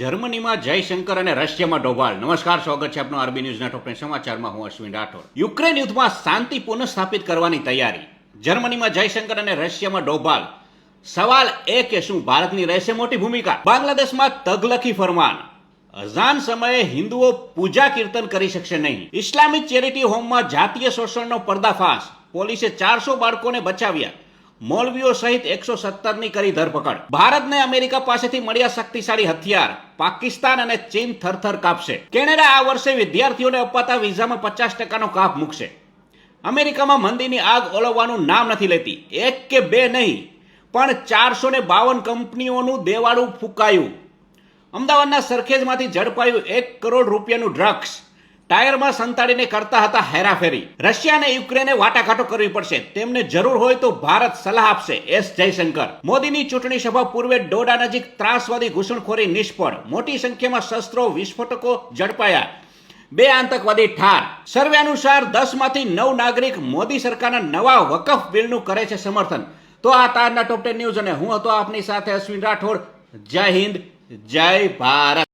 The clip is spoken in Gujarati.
જર્મનીમાં જયશંકર અને રશિયામાં ડોભાલ. નમસ્કાર, સ્વાગત છે આપનો આરબી ન્યૂઝના ટોપ સમાચારમાં. હું અશ્વિન રાઠોડ. યુક્રેન યુદ્ધમાં શાંતિ પુનઃસ્થાપિત કરવાની તૈયારી. જર્મનીમાં જયશંકર અને રશિયામાં ડોભાલ. સવાલ એ કે શું ભારતની રહેશે મોટી ભૂમિકા? બાંગ્લાદેશમાં તગલખી ફરમાન. અઝાન સમયે હિન્દુઓ પૂજા કીર્તન કરી શકશે નહીં. ઇસ્લામિક ચેરિટી હોમમાં જાતીય શોષણનો પર્દાફાશ. પોલીસે ચારસો બાળકોને બચાવ્યા. મૌલવીઓ સહિત એકસો સત્તરની કરી ધરપકડ. ભારતને અમેરિકા પાસેથી મળ્યા શક્તિશાળી હથિયાર. પાકિસ્તાન અને ચીન થરથર કાપશે. કેનેડા આ વર્ષે વિદ્યાર્થીઓને અપાતા વિઝામાં પચાસ ટકાનો કાપ મૂકશે. અમેરિકામાં મંદીની આગ ઓલવવાનું નામ નથી લેતી. એક કે બે નહીં, પણ ચારસો ને બાવન કંપનીઓનું દેવાળું ફૂંકાયું. અમદાવાદના સરખેજમાંથી ઝડપાયું એક કરોડ રૂપિયાનું ડ્રગ્સ. ટાયરમાં સંતાડીને કરતા હતા હેરાફેરી. રશિયા અને યુક્રેને વાટાઘાટો કરવી પડશે. તેમને જરૂર હોય તો ભારત સલાહ આપશે. એસ જયશંકર. મોદીની ચૂંટણી સભા પૂર્વે ડોડા નજીક ત્રાસવાદી ઘૂસણખોરી નિષ્ફળ. મોટી સંખ્યામાં શસ્ત્રો, વિસ્ફોટકો ઝડપાયા. બે આતંકવાદી ઠાર. સર્વે અનુસાર દસમાંથી નવ નાગરિક મોદી સરકારના નવા વકફ બિલનું કરે છે સમર્થન. તો આ તારના ટોપ ટેન ન્યૂઝ અને હું હતો આપની સાથે અશ્વિન રાઠોડ. જય હિન્દ. જય ભારત.